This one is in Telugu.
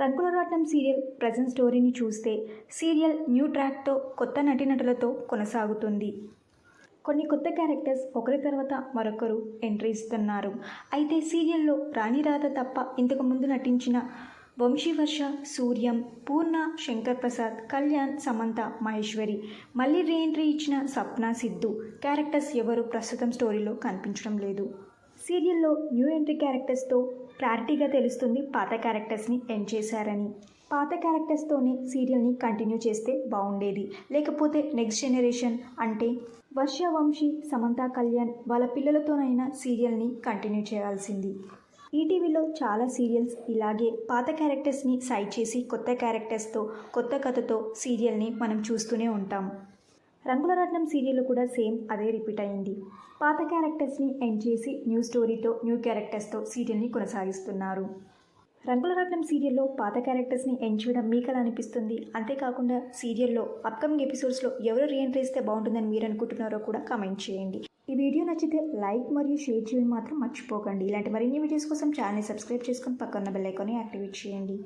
రంగుల రాట్నం సీరియల్ ప్రజెంట్ స్టోరీని చూస్తే సీరియల్ న్యూ ట్రాక్తో కొత్త నటీనటులతో కొనసాగుతుంది. కొన్ని కొత్త క్యారెక్టర్స్ ఒకరి తర్వాత మరొకరు ఎంట్రీ ఇస్తున్నారు. అయితే సీరియల్లో రాణి రాధ తప్ప ఇంతకు ముందు నటించిన వంశీవర్ష సూర్యం పూర్ణ శంకర్ ప్రసాద్ కళ్యాణ్ సమంత మహేశ్వరి మళ్ళీ రీఎంట్రీ ఇచ్చిన సప్న సిద్ధు క్యారెక్టర్స్ ఎవరు ప్రస్తుతం స్టోరీలో కనిపించడం లేదు. సీరియల్లో న్యూ ఎంట్రీ క్యారెక్టర్స్తో క్లారిటీగా తెలుస్తుంది పాత క్యారెక్టర్స్ని ఎండ్ చేశారని. పాత క్యారెక్టర్స్తోనే సీరియల్ని కంటిన్యూ చేస్తే బాగుండేది. లేకపోతే నెక్స్ట్ జనరేషన్ అంటే వర్ష వంశీ సమంత కళ్యాణ్ వాళ్ళ పిల్లలతోనైనా సీరియల్ని కంటిన్యూ చేయాల్సింది. ఈటీవీలో చాలా సీరియల్స్ ఇలాగే పాత క్యారెక్టర్స్ని సైడ్ చేసి కొత్త క్యారెక్టర్స్తో కొత్త కథతో సీరియల్ని మనం చూస్తూనే ఉంటాం. రంగుల రత్నం సీరియల్ కూడా సేమ్ అదే రిపీట్ అయింది. పాత క్యారెక్టర్స్ని ఎండ్ చేసి న్యూ స్టోరీతో న్యూ క్యారెక్టర్స్తో సీరియల్ని కొనసాగిస్తున్నారు. రంగుల రత్నం సీరియల్లో పాత క్యారెక్టర్స్ని ఎండ్ చేయడం మీకు ఎలా అనిపిస్తుంది. అంతేకాకుండా సీరియల్లో అప్కమింగ్ ఎపిసోడ్స్లో ఎవరు రీఎంట్రీ ఇస్తే బాగుంటుందని మీరు అనుకుంటున్నారో కూడా కామెంట్ చేయండి. ఈ వీడియో నచ్చితే లైక్ మరియు షేర్ చేయడం మాత్రం మర్చిపోకండి. ఇలాంటి మరిన్ని వీడియోస్ కోసం ఛానల్ని సబ్స్క్రైబ్ చేసుకొని పక్కన బెల్ ఐకాన్ని యాక్టివేట్ చేయండి.